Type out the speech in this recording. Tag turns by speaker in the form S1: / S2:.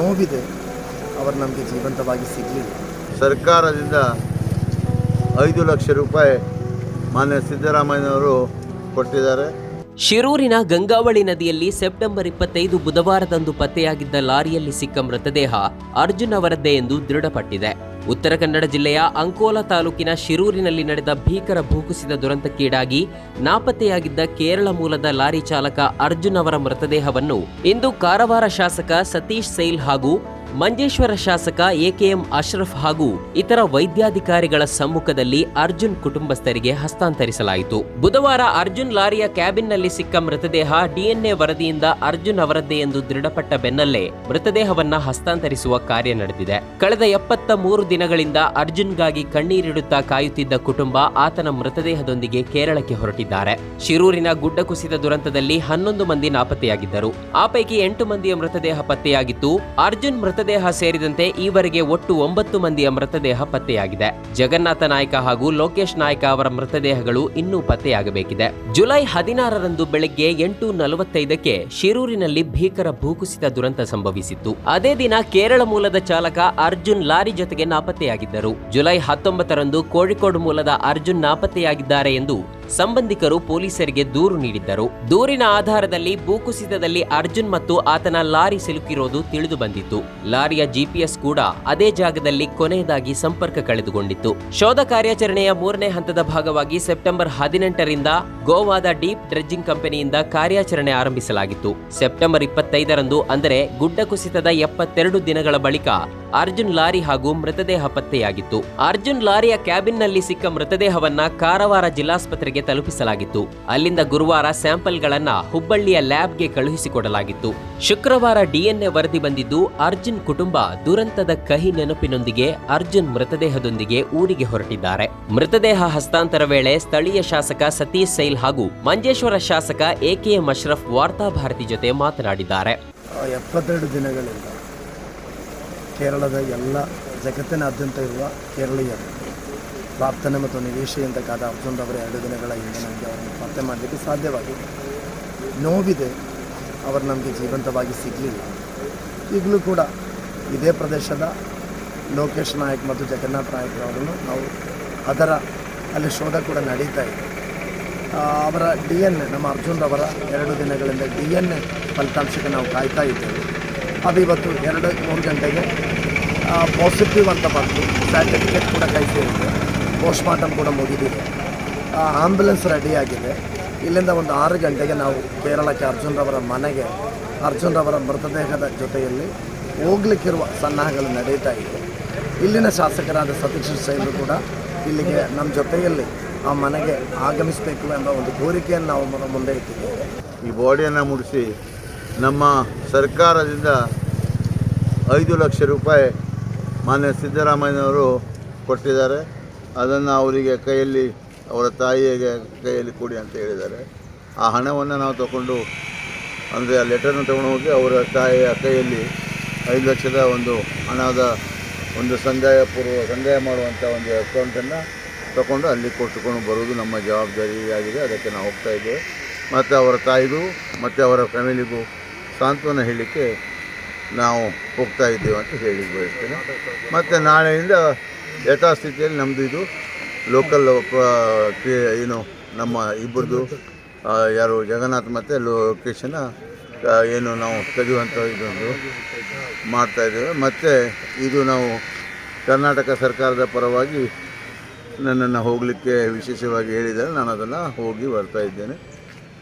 S1: ನೋವಿದೆ ಅವರು ನಮಗೆ ಜೀವಂತವಾಗಿ ಸಿಗಲಿಲ್ಲ.
S2: ಸರ್ಕಾರದಿಂದ ಐದು ಲಕ್ಷ ರೂಪಾಯಿ ಮಾನ್ಯ ಸಿದ್ದರಾಮಯ್ಯನವರು ಕೊಟ್ಟಿದ್ದಾರೆ.
S3: ಶಿರೂರಿನ ಗಂಗಾವಳಿ ನದಿಯಲ್ಲಿ ಸೆಪ್ಟೆಂಬರ್ ಇಪ್ಪತ್ತೈದು ಬುಧವಾರದಂದು ಪತ್ತೆಯಾಗಿದ್ದ ಲಾರಿಯಲ್ಲಿ ಸಿಕ್ಕ ಮೃತದೇಹ ಅರ್ಜುನ್ ಅವರದ್ದೇ ಎಂದು ದೃಢಪಟ್ಟಿದೆ. ಉತ್ತರ ಕನ್ನಡ ಜಿಲ್ಲೆಯ ಅಂಕೋಲಾ ತಾಲೂಕಿನ ಶಿರೂರಿನಲ್ಲಿ ನಡೆದ ಭೀಕರ ಭೂಕುಸಿದ ದುರಂತಕ್ಕೀಡಾಗಿ ನಾಪತ್ತೆಯಾಗಿದ್ದ ಕೇರಳ ಮೂಲದ ಲಾರಿ ಚಾಲಕ ಅರ್ಜುನ್ ಅವರ ಮೃತದೇಹವನ್ನು ಇಂದು ಕಾರವಾರ ಶಾಸಕ ಸತೀಶ್ ಸೈಲ್ ಹಾಗೂ ಮಂಜೇಶ್ವರ ಶಾಸಕ ಎಕೆಎಂ ಅಶ್ರಫ್ ಹಾಗೂ ಇತರ ವೈದ್ಯಾಧಿಕಾರಿಗಳ ಸಮ್ಮುಖದಲ್ಲಿ ಅರ್ಜುನ್ ಕುಟುಂಬಸ್ಥರಿಗೆ ಹಸ್ತಾಂತರಿಸಲಾಯಿತು. ಬುಧವಾರ ಅರ್ಜುನ್ ಲಾರಿಯ ಕ್ಯಾಬಿನ್ನಲ್ಲಿ ಸಿಕ್ಕ ಮೃತದೇಹ ಡಿಎನ್ಎ ವರದಿಯಿಂದ ಅರ್ಜುನ್ ಅವರದ್ದೇ ಎಂದು ದೃಢಪಟ್ಟ ಬೆನ್ನಲ್ಲೇ ಮೃತದೇಹವನ್ನ ಹಸ್ತಾಂತರಿಸುವ ಕಾರ್ಯ ನಡೆದಿದೆ. ಕಳೆದ ಎಪ್ಪತ್ತ ಮೂರು ದಿನಗಳಿಂದ ಅರ್ಜುನ್ಗಾಗಿ ಕಣ್ಣೀರಿಡುತ್ತಾ ಕಾಯುತ್ತಿದ್ದ ಕುಟುಂಬ ಆತನ ಮೃತದೇಹದೊಂದಿಗೆ ಕೇರಳಕ್ಕೆ ಹೊರಟಿದ್ದಾರೆ. ಶಿರೂರಿನ ಗುಡ್ಡ ಕುಸಿದ ದುರಂತದಲ್ಲಿ ಹನ್ನೊಂದು ಮಂದಿ ನಾಪತ್ತೆಯಾಗಿದ್ದರು. ಆ ಪೈಕಿ ಎಂಟು ಮಂದಿಯ ಮೃತದೇಹ ಪತ್ತೆಯಾಗಿತ್ತು. ಅರ್ಜುನ್ ಮೃತದೇಹ ಸೇರಿದಂತೆ ಈವರೆಗೆ ಒಟ್ಟು ಒಂಬತ್ತು ಮಂದಿಯ ಮೃತದೇಹ ಪತ್ತೆಯಾಗಿದೆ. ಜಗನ್ನಾಥ ನಾಯ್ಕ ಹಾಗೂ ಲೋಕೇಶ್ ನಾಯ್ಕ ಅವರ ಮೃತದೇಹಗಳು ಇನ್ನೂ ಪತ್ತೆಯಾಗಬೇಕಿದೆ. ಜುಲೈ ಹದಿನಾರರಂದು ಬೆಳಗ್ಗೆ ಎಂಟು ನಲವತ್ತೈದಕ್ಕೆ ಶಿರೂರಿನಲ್ಲಿ ಭೀಕರ ಭೂಕುಸಿತ ದುರಂತ ಸಂಭವಿಸಿತ್ತು. ಅದೇ ದಿನ ಕೇರಳ ಮೂಲದ ಚಾಲಕ ಅರ್ಜುನ್ ಲಾರಿ ಜೊತೆಗೆ ನಾಪತ್ತೆಯಾಗಿದ್ದರು. ಜುಲೈ ಹತ್ತೊಂಬತ್ತರಂದು ಕೋಳಿಕೋಡ್ ಮೂಲದ ಅರ್ಜುನ್ ನಾಪತ್ತೆಯಾಗಿದ್ದಾರೆ ಎಂದು ಸಂಬಂಧಿಕರು ಪೊಲೀಸರಿಗೆ ದೂರು ನೀಡಿದ್ದರು. ದೂರಿನ ಆಧಾರದಲ್ಲಿ ಭೂಕುಸಿತದಲ್ಲಿ ಅರ್ಜುನ್ ಮತ್ತು ಆತನ ಲಾರಿ ಸಿಲುಕಿರೋದು ತಿಳಿದು ಬಂದಿತ್ತು. ಲಾರಿಯ ಜಿಪಿಎಸ್ ಕೂಡ ಅದೇ ಜಾಗದಲ್ಲಿ ಕೊನೆಯದಾಗಿ ಸಂಪರ್ಕ ಕಳೆದುಕೊಂಡಿತ್ತು. ಶೋಧ ಕಾರ್ಯಾಚರಣೆಯ ಮೂರನೇ ಹಂತದ ಭಾಗವಾಗಿ ಸೆಪ್ಟೆಂಬರ್ ಹದಿನೆಂಟರಿಂದ ಗೋವಾದ ಡೀಪ್ ಡ್ರೆಡ್ಜಿಂಗ್ ಕಂಪನಿಯಿಂದ ಕಾರ್ಯಾಚರಣೆ ಆರಂಭಿಸಲಾಗಿತ್ತು. ಸೆಪ್ಟೆಂಬರ್ ಇಪ್ಪತ್ತೈದರಂದು, ಅಂದರೆ ಗುಡ್ಡ ಕುಸಿತದ ಎಪ್ಪತ್ತೆರಡು ದಿನಗಳ ಬಳಿಕ ಅರ್ಜುನ್ ಲಾರಿ ಹಾಗೂ ಮೃತದೇಹ ಪತ್ತೆಯಾಗಿತ್ತು. ಅರ್ಜುನ್ ಲಾರಿಯ ಕ್ಯಾಬಿನ್ನಲ್ಲಿ ಸಿಕ್ಕ ಮೃತದೇಹವನ್ನ ಕಾರವಾರ ಜಿಲ್ಲಾಸ್ಪತ್ರೆಗೆ ತಲುಪಿಸಲಾಗಿತ್ತು. ಅಲ್ಲಿಂದ ಗುರುವಾರ ಸ್ಯಾಂಪಲ್ಗಳನ್ನ ಹುಬ್ಬಳ್ಳಿಯ ಲ್ಯಾಬ್ಗೆ ಕಳುಹಿಸಿಕೊಡಲಾಗಿತ್ತು. ಶುಕ್ರವಾರ ಡಿಎನ್ಎ ವರದಿ ಬಂದಿದ್ದು, ಅರ್ಜುನ್ ಕುಟುಂಬ ದುರಂತದ ಕಹಿ ನೆನಪಿನೊಂದಿಗೆ ಅರ್ಜುನ್ ಮೃತದೇಹದೊಂದಿಗೆ ಊರಿಗೆ ಹೊರಟಿದ್ದಾರೆ. ಮೃತದೇಹ ಹಸ್ತಾಂತರ ವೇಳೆ ಸ್ಥಳೀಯ ಶಾಸಕ ಸತೀಶ್ ಸೈಲ್ ಹಾಗೂ ಮಂಜೇಶ್ವರ ಶಾಸಕ ಎಕೆಎಂ ಅಶ್ರಫ್ ವಾರ್ತಾಭಾರತಿ ಜೊತೆ ಮಾತನಾಡಿದ್ದಾರೆ.
S1: ಎಪ್ಪತ್ತೆರಡು ದಿನಗಳಿಂದ ಕೇರಳದ ಎಲ್ಲ ಜಗತ್ತಿನಾದ್ಯಂತ ಇರುವ ಕೇರಳೀಯರು ಪ್ರಾರ್ಥನೆ ಮತ್ತು ನಿರೀಕ್ಷೆಯಿಂದ ಕಾದ ಅರ್ಜುನ್ ಅವರ ಎರಡು ದಿನಗಳ ಹಿಂದೆ ನಮಗೆ ಅವರನ್ನು ಪತ್ತೆ ಮಾಡಲಿಕ್ಕೆ ಸಾಧ್ಯವಾಗಿದೆ. ನೋವಿದೆ, ಅವರು ನಮಗೆ ಜೀವಂತವಾಗಿ ಸಿಗಲಿಲ್ಲ. ಈಗಲೂ ಕೂಡ ಇದೇ ಪ್ರದೇಶದ ಲೋಕೇಶ್ ನಾಯಕ್ ಮತ್ತು ಜಗನ್ನಾಥ್ ನಾಯಕ್ ಅವರನ್ನು ನಾವು ಅದರ ಅಲ್ಲಿ ಶೋಧ ಕೂಡ ನಡೀತಾ ಇದೆ. ಅವರ ಡಿ ಎನ್ ಎ, ನಮ್ಮ ಅರ್ಜುನ್ ಅವರ ಎರಡು ದಿನಗಳಿಂದ ಡಿ ಎನ್ ಎ ಫಲಿತಾಂಶಕ್ಕೆ ನಾವು ಕಾಯ್ತಾ ಇದ್ದೇವೆ. ಅದು ಇವತ್ತು ಎರಡು, ಮೂರು ಗಂಟೆಗೆ ಪಾಸಿಟಿವ್ ಅಂತ ಬಂತು. ಸರ್ಟಿಫಿಕೇಟ್ ಕೂಡ ಕೈ ಸೇರಿದೆ ಪೋಸ್ಟ್ಮಾರ್ಟಮ್ ಕೂಡ ಮುಗಿದಿದೆ. ಆಂಬ್ಯುಲೆನ್ಸ್ ರೆಡಿಯಾಗಿದೆ ಇಲ್ಲಿಂದ ಒಂದು ಆರು ಗಂಟೆಗೆ ನಾವು ಕೇರಳಕ್ಕೆ ಅರ್ಜುನ್ ರವರ ಮನೆಗೆ, ಅರ್ಜುನ್ ರವರ ಮೃತದೇಹದ ಜೊತೆಯಲ್ಲಿ ಹೋಗ್ಲಿಕ್ಕಿರುವ ಸನ್ನಾಹಗಳು ನಡೀತಾ ಇದೆ. ಇಲ್ಲಿನ ಶಾಸಕರಾದ ಸತೀಶ್ ಸೈಲು ಕೂಡ ಇಲ್ಲಿಗೆ ನಮ್ಮ ಜೊತೆಯಲ್ಲಿ ಆ ಮನೆಗೆ ಆಗಮಿಸಬೇಕು ಎಂಬ ಒಂದು ಕೋರಿಕೆಯನ್ನು ನಾವು ಮುಂದೆ ಇಟ್ಟಿದ್ದೇವೆ.
S2: ಈ ಬಾಡಿಯನ್ನು ಮುಡಿಸಿ ನಮ್ಮ ಸರ್ಕಾರದಿಂದ ಐದು ಲಕ್ಷ ರೂಪಾಯಿ ಮಾನ್ಯ ಸಿದ್ದರಾಮಯ್ಯನವರು ಕೊಟ್ಟಿದ್ದಾರೆ. ಅದನ್ನು ಅವರಿಗೆ ಕೈಯಲ್ಲಿ, ಅವರ ತಾಯಿಗೆ ಕೈಯಲ್ಲಿ ಕೊಡಿ ಅಂತ ಹೇಳಿದ್ದಾರೆ. ಆ ಹಣವನ್ನು ನಾವು ತಗೊಂಡು, ಅಂದರೆ ಆ ಲೆಟರ್ನ ತಗೊಂಡು ಹೋಗಿ ಅವರ ತಾಯಿಯ ಕೈಯಲ್ಲಿ ಐದು ಲಕ್ಷದ ಒಂದು ಹಣದ ಒಂದು ಸಂದಾಯ ಪೂರ್ವ, ಸಂದಾಯ ಮಾಡುವಂಥ ಒಂದು ಅಕೌಂಟನ್ನು ತಗೊಂಡು ಅಲ್ಲಿ ಕೊಟ್ಟುಕೊಂಡು ಬರುವುದು ನಮ್ಮ ಜವಾಬ್ದಾರಿಯಾಗಿದೆ. ಅದಕ್ಕೆ ನಾವು ಹೋಗ್ತಾ ಇದ್ದೇವೆ. ಮತ್ತು ಅವರ ತಾಯಿಗೂ, ಮತ್ತು ಅವರ ಫ್ಯಾಮಿಲಿಗೂ ಸಾಂತ್ವನ ಹೇಳಲಿಕ್ಕೆ ನಾವು ಹೋಗ್ತಾ ಇದ್ದೇವೆ ಅಂತ ಹೇಳಿ ಬಯಸ್ತೇನೆ. ಮತ್ತು ನಾಳೆಯಿಂದ ಯಥಾಸ್ಥಿತಿಯಲ್ಲಿ ನಮ್ಮದು ಇದು ಲೋಕಲ್ ಏನು ನಮ್ಮ ಇಬ್ಬರದು ಯಾರು ಜಗನ್ನಾಥ್ ಮತ್ತು ಲೊಕೇಶನ ಏನು ನಾವು ತೆಗೆಯುವಂಥ ಇದೊಂದು ಮಾಡ್ತಾ ಇದ್ದೇವೆ. ಮತ್ತು ಇದು ನಾವು ಕರ್ನಾಟಕ ಸರ್ಕಾರದ ಪರವಾಗಿ ನನ್ನನ್ನು ಹೋಗಲಿಕ್ಕೆ ವಿಶೇಷವಾಗಿ ಹೇಳಿದರೆ ನಾನು ಅದನ್ನು ಹೋಗಿ ಬರ್ತಾ ಇದ್ದೇನೆ.